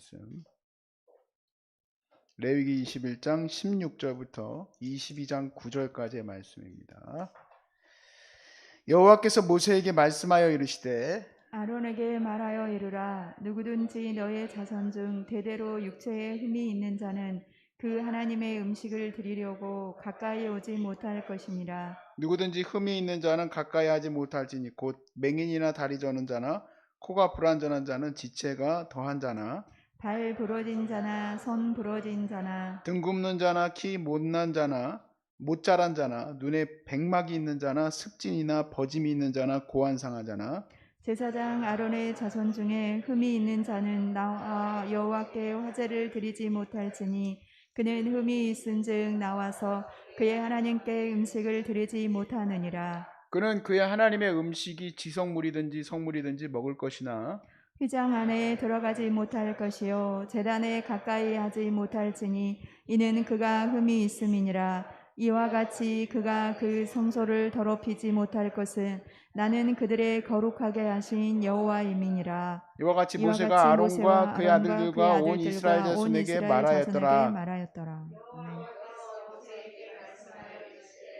말씀. 레위기 21장 16절부터 22장 9절까지의 말씀입니다. 여호와께서 모세에게 말씀하여 이르시되 아론에게 말하여 이르라 누구든지 너의 자손 중 대대로 육체에 흠이 있는 자는 그 하나님의 음식을 드리려고 가까이 오지 못할 것이니라 누구든지 흠이 있는 자는 가까이 하지 못할지니 곧 맹인이나 다리 저는 자나 코가 불완전한 자는 지체가 더한 자나 발 부러진 자나 손 부러진 자나 등 굽는 자나 키 못난 자나 못 자란 자나 눈에 백막이 있는 자나 습진이나 버짐이 있는 자나 고안 상한 자나. 제사장 아론의 자손 중에 흠이 있는 자는 나와 여호와께 화제를 드리지 못할지니 그는 흠이 있은즉 나와서 그의 하나님께 음식을 드리지 못하느니라. 그는 그의 하나님의 음식이 지성물이든지 성물이든지 먹을 것이나 휘장 안에 들어가지 못할 것이요 재단에 가까이 하지 못할지니 이는 그가 흠이 있음이니라. 이와 같이 그가 그 성소를 더럽히지 못할 것은 나는 그들의 거룩하게 하신 여호와임이니라. 이와 같이 이와 모세가 같이 아론과 모세와 그의 아론과 아들들과 그의 온 아들들과 이스라엘 온 자손에게 이스라엘 말하였더라. 자손에게 말하였더라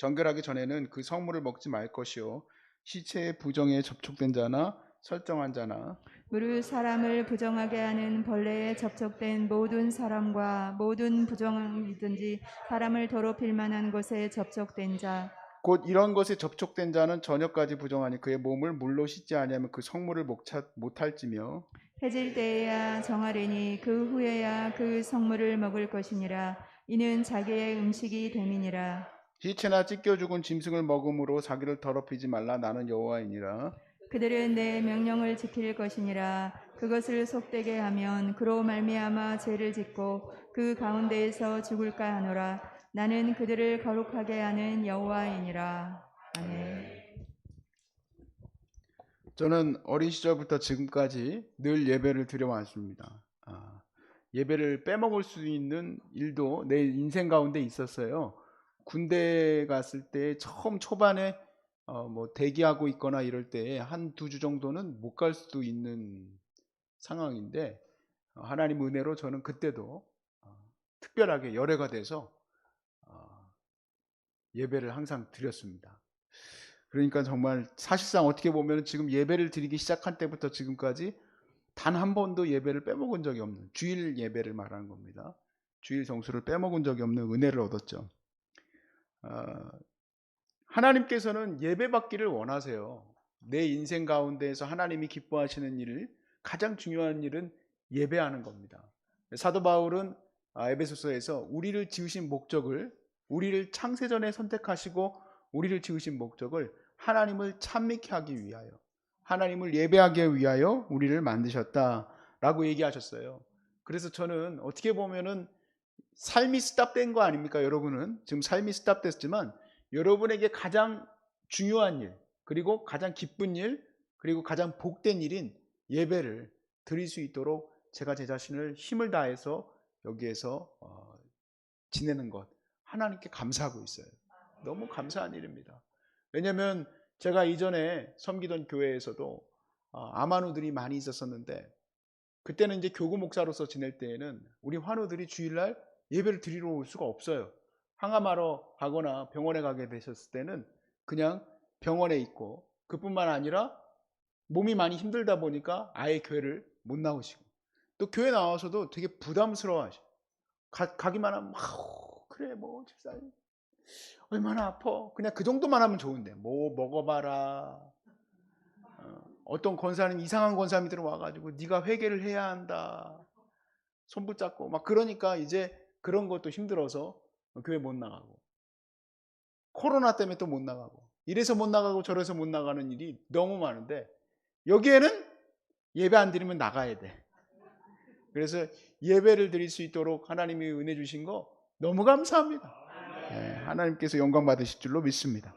정결하기 전에는 그 성물을 먹지 말 것이요. 시체의 부정에 접촉된 자나 설정한 자나 무릇 사람을 부정하게 하는 벌레에 접촉된 모든 사람과 모든 부정이든지 사람을 더럽힐 만한 것에 접촉된 자. 곧 이런 것에 접촉된 자는 저녁까지 부정하니 그의 몸을 물로 씻지 아니하면 그 성물을 못할지며 해질 때에야 정하리니 그 후에야 그 성물을 먹을 것이니라. 이는 자기의 음식이 됨이니라 시체나 찢겨 죽은 짐승을 먹음으로 자기를 더럽히지 말라 나는 여호와이니라 그들은 내 명령을 지킬 것이니라 그것을 속되게 하면 그로 말미암아 죄를 짓고 그 가운데에서 죽을까 하노라 나는 그들을 거룩하게 하는 여호와이니라 아멘. 저는 어린 시절부터 지금까지 늘 예배를 드려왔습니다. 아, 예배를 빼먹을 수 있는 일도 내 인생 가운데 있었어요. 군대 갔을 때 처음 초반에 어, 뭐 대기하고 있거나 이럴 때 한 두 주 정도는 못 갈 수도 있는 상황인데 어, 하나님 은혜로 저는 그때도 어, 특별하게 열애가 돼서 어, 예배를 항상 드렸습니다. 그러니까 정말 사실상 어떻게 보면 지금 예배를 드리기 시작한 때부터 지금까지 단 한 번도 예배를 빼먹은 적이 없는 주일 예배를 말하는 겁니다. 주일 정수를 빼먹은 적이 없는 은혜를 얻었죠. 어, 하나님께서는 예배 받기를 원하세요. 내 인생 가운데에서 하나님이 기뻐하시는 일을 가장 중요한 일은 예배하는 겁니다. 사도 바울은 아, 에베소서에서 우리를 지으신 목적을 우리를 창세전에 선택하시고 우리를 지으신 목적을 하나님을 찬미케 하기 위하여 하나님을 예배하기 위하여 우리를 만드셨다라고 얘기하셨어요. 그래서 저는 어떻게 보면은 삶이 스탑된 거 아닙니까? 여러분은 지금 삶이 스탑됐지만 여러분에게 가장 중요한 일 그리고 가장 기쁜 일 그리고 가장 복된 일인 예배를 드릴 수 있도록 제가 제 자신을 힘을 다해서 여기에서 어, 지내는 것 하나님께 감사하고 있어요. 너무 감사한 일입니다. 왜냐하면 제가 이전에 섬기던 교회에서도 어, 아마누들이 많이 있었었는데 그때는 이제 교구 목사로서 지낼 때에는 우리 환우들이 주일날 예배를 드리러 올 수가 없어요. 항암하러 가거나 병원에 가게 되셨을 때는 그냥 병원에 있고 그뿐만 아니라 몸이 많이 힘들다 보니까 아예 교회를 못 나오시고 또 교회 나와서도 되게 부담스러워하셔. 가, 가기만 하면 아우 그래 뭐 집사님 얼마나 아파 그냥 그 정도만 하면 좋은데 뭐 먹어봐라 어, 어떤 권사는 이상한 권사님이 들어와가지고 네가 회개를 해야 한다 손 붙잡고 막 그러니까 이제 그런 것도 힘들어서 교회 못 나가고 코로나 때문에 또 못 나가고 이래서 못 나가고 저래서 못 나가는 일이 너무 많은데 여기에는 예배 안 드리면 나가야 돼 그래서 예배를 드릴 수 있도록 하나님이 은혜 주신 거 너무 감사합니다. 예, 하나님께서 영광 받으실 줄로 믿습니다.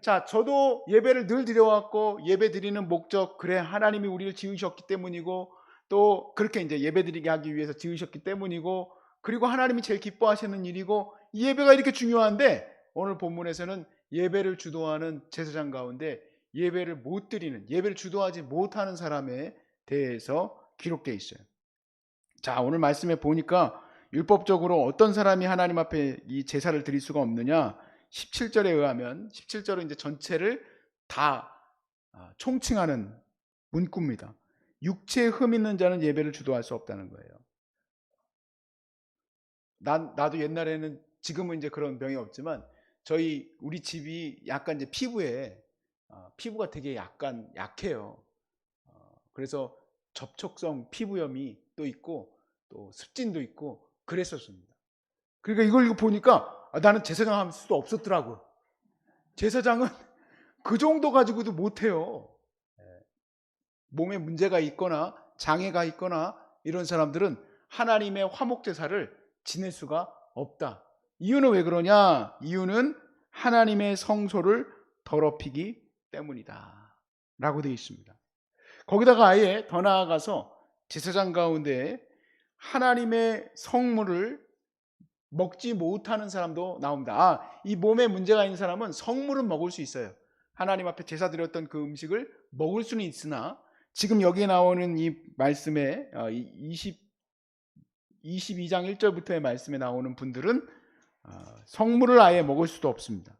자, 저도 예배를 늘 드려왔고 예배 드리는 목적 그래 하나님이 우리를 지으셨기 때문이고 또 그렇게 이제 예배 드리게 하기 위해서 지으셨기 때문이고 그리고 하나님이 제일 기뻐하시는 일이고 이 예배가 이렇게 중요한데 오늘 본문에서는 예배를 주도하는 제사장 가운데 예배를 못 드리는 예배를 주도하지 못하는 사람에 대해서 기록되어 있어요. 자, 오늘 말씀에 보니까 율법적으로 어떤 사람이 하나님 앞에 이 제사를 드릴 수가 없느냐? 17절에 의하면 17절은 이제 전체를 다 아, 총칭하는 문구입니다. 육체에 흠 있는 자는 예배를 주도할 수 없다는 거예요. 난 나도 옛날에는 지금은 이제 그런 병이 없지만 저희 우리 집이 약간 이제 피부에 아, 피부가 되게 약간 약해요. 어, 그래서 접촉성 피부염이 또 있고 또 습진도 있고 그랬었습니다. 그러니까 이걸 이거 보니까 아, 나는 제사장 할 수도 없었더라고. 제사장은 그 정도 가지고도 못해요. 예. 몸에 문제가 있거나 장애가 있거나 이런 사람들은 하나님의 화목 제사를 지낼 수가 없다. 이유는 왜 그러냐? 이유는 하나님의 성소를 더럽히기 때문이다. 라고 되어 있습니다. 거기다가 아예 더 나아가서 제사장 가운데 하나님의 성물을 먹지 못하는 사람도 나옵니다. 아, 이 몸에 문제가 있는 사람은 성물은 먹을 수 있어요. 하나님 앞에 제사 드렸던 그 음식을 먹을 수는 있으나 지금 여기에 나오는 이 말씀에 어, 20 22장 1절부터의 말씀에 나오는 분들은 어, 성물을 아예 먹을 수도 없습니다.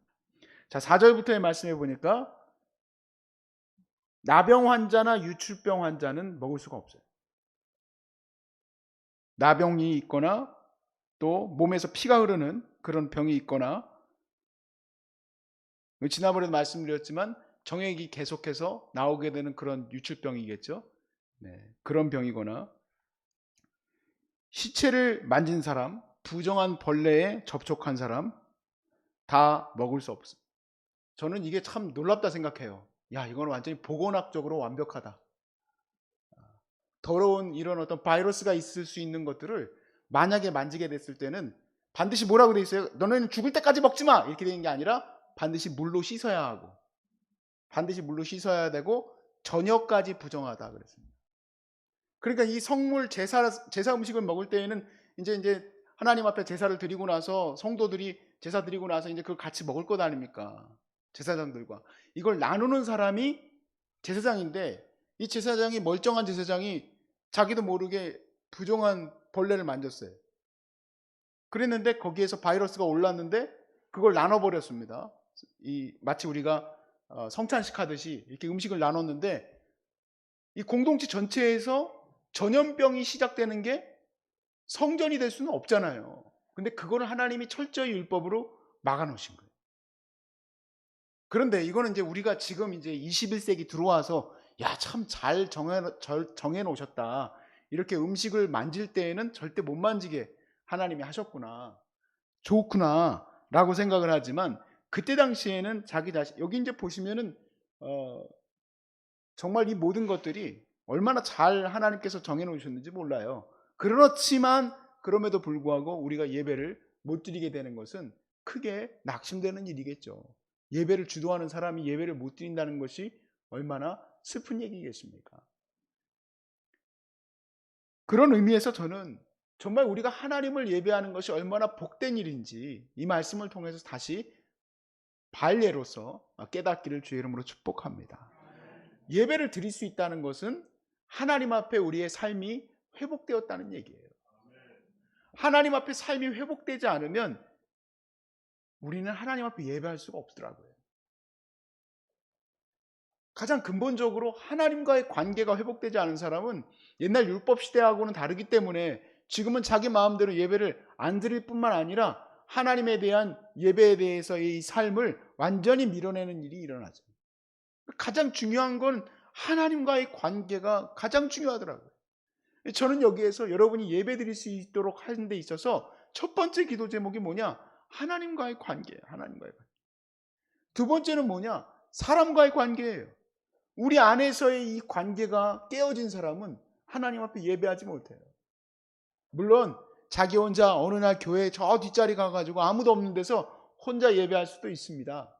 자, 4절부터의 말씀에 보니까 나병 환자나 유출병 환자는 먹을 수가 없어요. 나병이 있거나 또 몸에서 피가 흐르는 그런 병이 있거나 지난번에도 말씀드렸지만 정액이 계속해서 나오게 되는 그런 유출병이겠죠. 네, 그런 병이거나 시체를 만진 사람, 부정한 벌레에 접촉한 사람 다 먹을 수 없어요. 저는 이게 참 놀랍다 생각해요. 야, 이건 완전히 보건학적으로 완벽하다. 더러운 이런 어떤 바이러스가 있을 수 있는 것들을 만약에 만지게 됐을 때는 반드시 뭐라고 돼 있어요? 너는 죽을 때까지 먹지 마! 이렇게 되는 게 아니라 반드시 물로 씻어야 하고 반드시 물로 씻어야 되고 저녁까지 부정하다 그랬습니다. 그러니까 이 성물 제사 제사 음식을 먹을 때에는 이제 이제 하나님 앞에 제사를 드리고 나서 성도들이 제사 드리고 나서 이제 그걸 같이 먹을 것 아닙니까? 제사장들과 이걸 나누는 사람이 제사장인데 이 제사장이 멀쩡한 제사장이 자기도 모르게 부정한 벌레를 만졌어요. 그랬는데 거기에서 바이러스가 올랐는데 그걸 나눠버렸습니다. 이 마치 우리가 어, 성찬식 하듯이 이렇게 음식을 나눴는데 이 공동체 전체에서 전염병이 시작되는 게 성전이 될 수는 없잖아요. 근데 그거를 하나님이 철저히 율법으로 막아놓으신 거예요. 그런데 이거는 이제 우리가 지금 이제 21세기 들어와서 야 참 잘 정해 놓으셨다. 이렇게 음식을 만질 때에는 절대 못 만지게 하나님이 하셨구나. 좋구나 라고 생각을 하지만 그때 당시에는 자기 자신 여기 이제 보시면은 어, 정말 이 모든 것들이 얼마나 잘 하나님께서 정해 놓으셨는지 몰라요. 그렇지만 그럼에도 불구하고 우리가 예배를 못 드리게 되는 것은 크게 낙심되는 일이겠죠. 예배를 주도하는 사람이 예배를 못 드린다는 것이 얼마나 슬픈 얘기겠습니까? 그런 의미에서 저는 정말 우리가 하나님을 예배하는 것이 얼마나 복된 일인지 이 말씀을 통해서 다시 발례로서 깨닫기를 주의 이름으로 축복합니다. 예배를 드릴 수 있다는 것은 하나님 앞에 우리의 삶이 회복되었다는 얘기예요. 하나님 앞에 삶이 회복되지 않으면 우리는 하나님 앞에 예배할 수가 없더라고요. 가장 근본적으로 하나님과의 관계가 회복되지 않은 사람은 옛날 율법 시대하고는 다르기 때문에 지금은 자기 마음대로 예배를 안 드릴 뿐만 아니라 하나님에 대한 예배에 대해서의 삶을 완전히 밀어내는 일이 일어나죠. 가장 중요한 건 하나님과의 관계가 가장 중요하더라고요. 저는 여기에서 여러분이 예배 드릴 수 있도록 하는 데 있어서 첫 번째 기도 제목이 뭐냐? 하나님과의 관계, 하나님과의 관계. 두 번째는 뭐냐? 사람과의 관계예요. 우리 안에서의 이 관계가 깨어진 사람은 하나님 앞에 예배하지 못해요. 물론 자기 혼자 어느 날 교회 저 뒷자리 가가지고 아무도 없는 데서 혼자 예배할 수도 있습니다.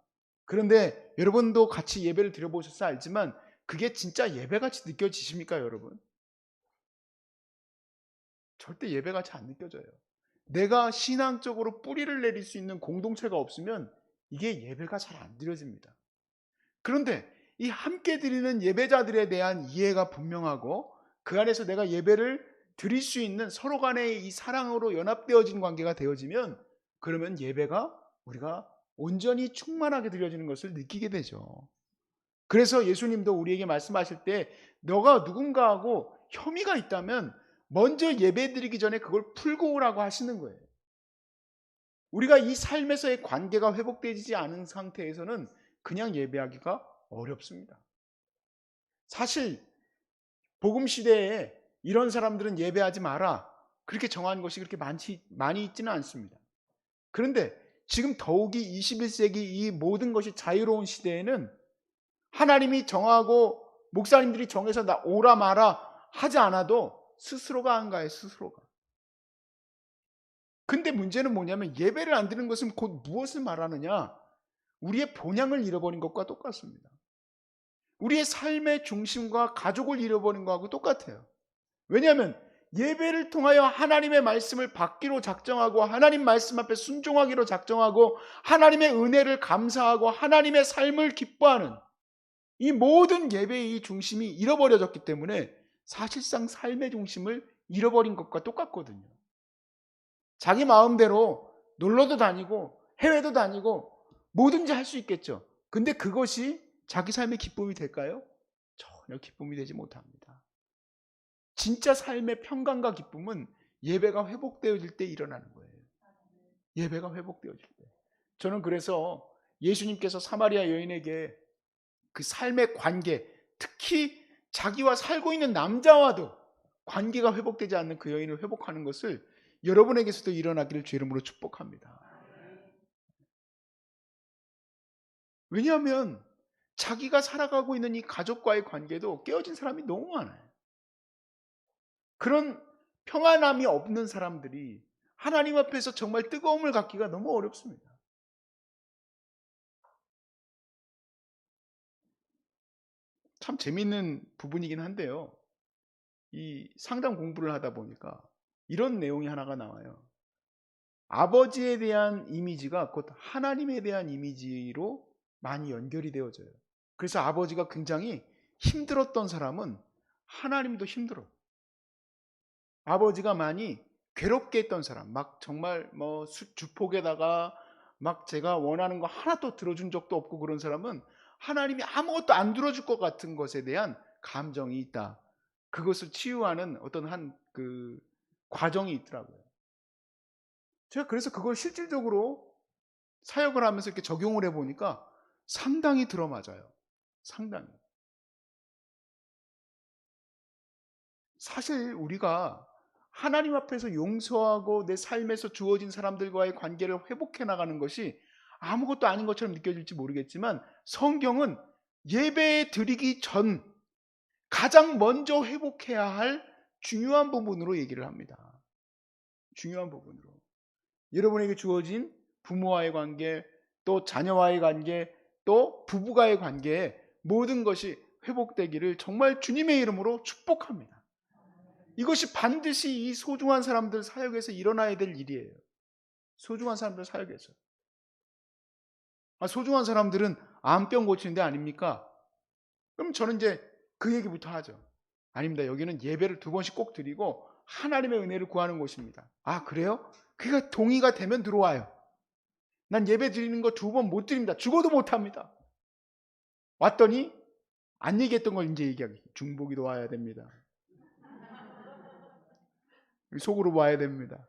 그런데 여러분도 같이 예배를 드려보셔서 알지만 그게 진짜 예배같이 느껴지십니까, 여러분? 절대 예배같이 안 느껴져요. 내가 신앙적으로 뿌리를 내릴 수 있는 공동체가 없으면 이게 예배가 잘 안 드려집니다. 그런데 이 함께 드리는 예배자들에 대한 이해가 분명하고 그 안에서 내가 예배를 드릴 수 있는 서로 간의 이 사랑으로 연합되어진 관계가 되어지면 그러면 예배가 우리가 온전히 충만하게 드려지는 것을 느끼게 되죠. 그래서 예수님도 우리에게 말씀하실 때 너가 누군가하고 혐의가 있다면 먼저 예배 드리기 전에 그걸 풀고 오라고 하시는 거예요. 우리가 이 삶에서의 관계가 회복되지 않은 상태에서는 그냥 예배하기가 어렵습니다. 사실 복음 시대에 이런 사람들은 예배하지 마라. 그렇게 정한 것이 그렇게 많지 많이 있지는 않습니다. 그런데 지금 더욱이 21세기 이 모든 것이 자유로운 시대에는 하나님이 정하고 목사님들이 정해서 나 오라 마라 하지 않아도 스스로가 한 거예요, 스스로가. 근데 문제는 뭐냐면 예배를 안 드리는 것은 곧 무엇을 말하느냐? 우리의 본향을 잃어버린 것과 똑같습니다. 우리의 삶의 중심과 가족을 잃어버린 것하고 똑같아요. 왜냐하면 예배를 통하여 하나님의 말씀을 받기로 작정하고 하나님 말씀 앞에 순종하기로 작정하고 하나님의 은혜를 감사하고 하나님의 삶을 기뻐하는 이 모든 예배의 중심이 잃어버려졌기 때문에 사실상 삶의 중심을 잃어버린 것과 똑같거든요. 자기 마음대로 놀러도 다니고 해외도 다니고 뭐든지 할 수 있겠죠. 근데 그것이 자기 삶의 기쁨이 될까요? 전혀 기쁨이 되지 못합니다. 진짜 삶의 평강과 기쁨은 예배가 회복되어질 때 일어나는 거예요. 예배가 회복되어질 때. 저는 그래서 예수님께서 사마리아 여인에게 그 삶의 관계, 특히 자기와 살고 있는 남자와도 관계가 회복되지 않는 그 여인을 회복하는 것을 여러분에게서도 일어나기를 주 이름으로 축복합니다. 왜냐하면 자기가 살아가고 있는 이 가족과의 관계도 깨어진 사람이 너무 많아요. 그런 평안함이 없는 사람들이 하나님 앞에서 정말 뜨거움을 갖기가 너무 어렵습니다. 참 재밌는 부분이긴 한데요. 이 상담 공부를 하다 보니까 이런 내용이 하나가 나와요. 아버지에 대한 이미지가 곧 하나님에 대한 이미지로 많이 연결이 되어져요. 그래서 아버지가 굉장히 힘들었던 사람은 하나님도 힘들어. 아버지가 많이 괴롭게 했던 사람, 막 정말 뭐 수- 주폭에다가 막 제가 원하는 거 하나도 들어준 적도 없고 그런 사람은 하나님이 아무것도 안 들어줄 것 같은 것에 대한 감정이 있다. 그것을 치유하는 어떤 한 그 과정이 있더라고요. 제가 그래서 그걸 실질적으로 사역을 하면서 이렇게 적용을 해보니까 상당히 들어맞아요. 상당히. 사실 우리가 하나님 앞에서 용서하고 내 삶에서 주어진 사람들과의 관계를 회복해 나가는 것이 아무것도 아닌 것처럼 느껴질지 모르겠지만 성경은 예배 드리기 전 가장 먼저 회복해야 할 중요한 부분으로 얘기를 합니다. 중요한 부분으로. 여러분에게 주어진 부모와의 관계, 또 자녀와의 관계, 또 부부가의 관계에 모든 것이 회복되기를 정말 주님의 이름으로 축복합니다. 이것이 반드시 이 소중한 사람들 사역에서 일어나야 될 일이에요. 소중한 사람들 사역에서. 아, 소중한 사람들은 암병 고치는 데 아닙니까? 그럼 저는 이제 그 얘기부터 하죠. 아닙니다. 여기는 예배를 두 번씩 꼭 드리고 하나님의 은혜를 구하는 곳입니다. 아, 그래요? 그가 동의가 되면 들어와요. 난 예배 드리는 거 두 번 못 드립니다. 죽어도 못 합니다. 왔더니 안 얘기했던 걸 이제 얘기하기. 중복이도 와야 됩니다. 속으로 와야 됩니다.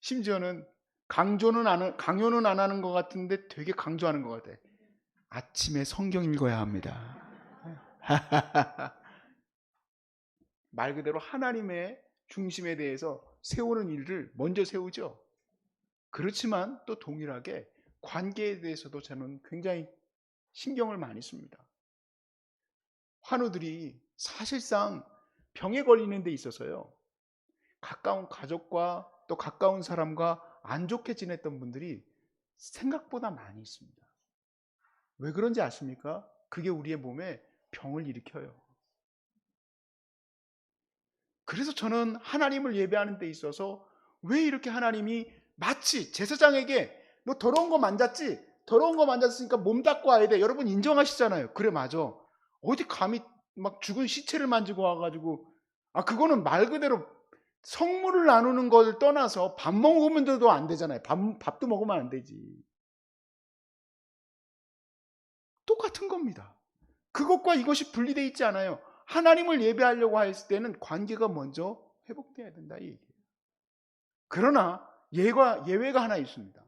심지어는 강조는 안, 하- 강요는 안 하는 것 같은데 되게 강조하는 것 같아. 아침에 성경 읽어야 합니다. 말 그대로 하나님의 중심에 대해서 세우는 일을 먼저 세우죠. 그렇지만 또 동일하게 관계에 대해서도 저는 굉장히 신경을 많이 씁니다. 환우들이 사실상 병에 걸리는 데 있어서요. 가까운 가족과 또 가까운 사람과 안 좋게 지냈던 분들이 생각보다 많이 있습니다. 왜 그런지 아십니까? 그게 우리의 몸에 병을 일으켜요. 그래서 저는 하나님을 예배하는 데 있어서 왜 이렇게 하나님이 마치 제사장에게 너 더러운 거 만졌지? 더러운 거 만졌으니까 몸 닦고 와야 돼. 여러분 인정하시잖아요. 그래 맞아. 어디 감히 막 죽은 시체를 만지고 와가지고 아 그거는 말 그대로 성물을 나누는 걸 떠나서 밥 먹으면도 안 되잖아요. 밥, 밥도 먹으면 안 되지. 똑같은 겁니다. 그것과 이것이 분리되어 있지 않아요. 하나님을 예배하려고 했을 때는 관계가 먼저 회복돼야 된다 이 얘기예요. 그러나 예가 예외가 하나 있습니다.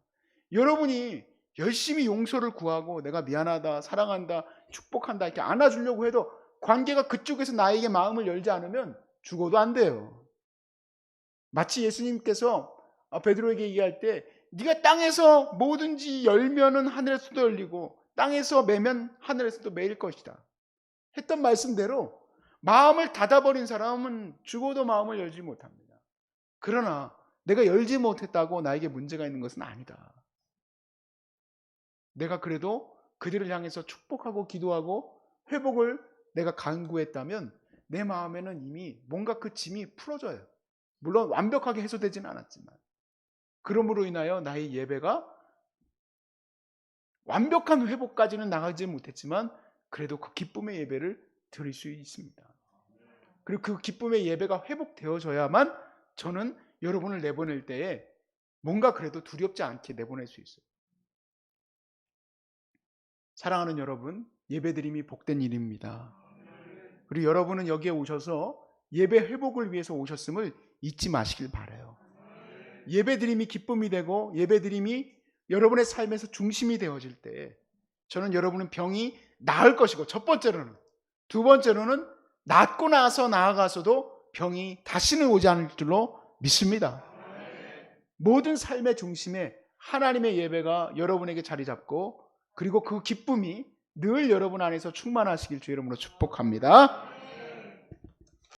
여러분이 열심히 용서를 구하고 내가 미안하다, 사랑한다, 축복한다 이렇게 안아주려고 해도 관계가 그쪽에서 나에게 마음을 열지 않으면 죽어도 안 돼요. 마치 예수님께서 아, 베드로에게 얘기할 때 네가 땅에서 뭐든지 열면은 하늘에서도 열리고 땅에서 매면 하늘에서도 매일 것이다. 했던 말씀대로 마음을 닫아버린 사람은 죽어도 마음을 열지 못합니다. 그러나 내가 열지 못했다고 나에게 문제가 있는 것은 아니다. 내가 그래도 그들을 향해서 축복하고 기도하고 회복을 내가 간구했다면 내 마음에는 이미 뭔가 그 짐이 풀어져요. 물론 완벽하게 해소되지는 않았지만. 그러므로 인하여 나의 예배가 완벽한 회복까지는 나가지 못했지만 그래도 그 기쁨의 예배를 드릴 수 있습니다. 그리고 그 기쁨의 예배가 회복되어져야만 저는 여러분을 내보낼 때에 뭔가 그래도 두렵지 않게 내보낼 수 있어요. 사랑하는 여러분, 예배드림이 복된 일입니다. 그리고 여러분은 여기에 오셔서 예배 회복을 위해서 오셨음을 잊지 마시길 바래요. 예배드림이 기쁨이 되고 예배드림이 여러분의 삶에서 중심이 되어질 때 저는 여러분은 병이 나을 것이고 첫 번째로는 두 번째로는 낫고 나서 나아가서도 병이 다시는 오지 않을 줄로 믿습니다. 모든 삶의 중심에 하나님의 예배가 여러분에게 자리 잡고 그리고 그 기쁨이 늘 여러분 안에서 충만하시길 주 이름으로 축복합니다.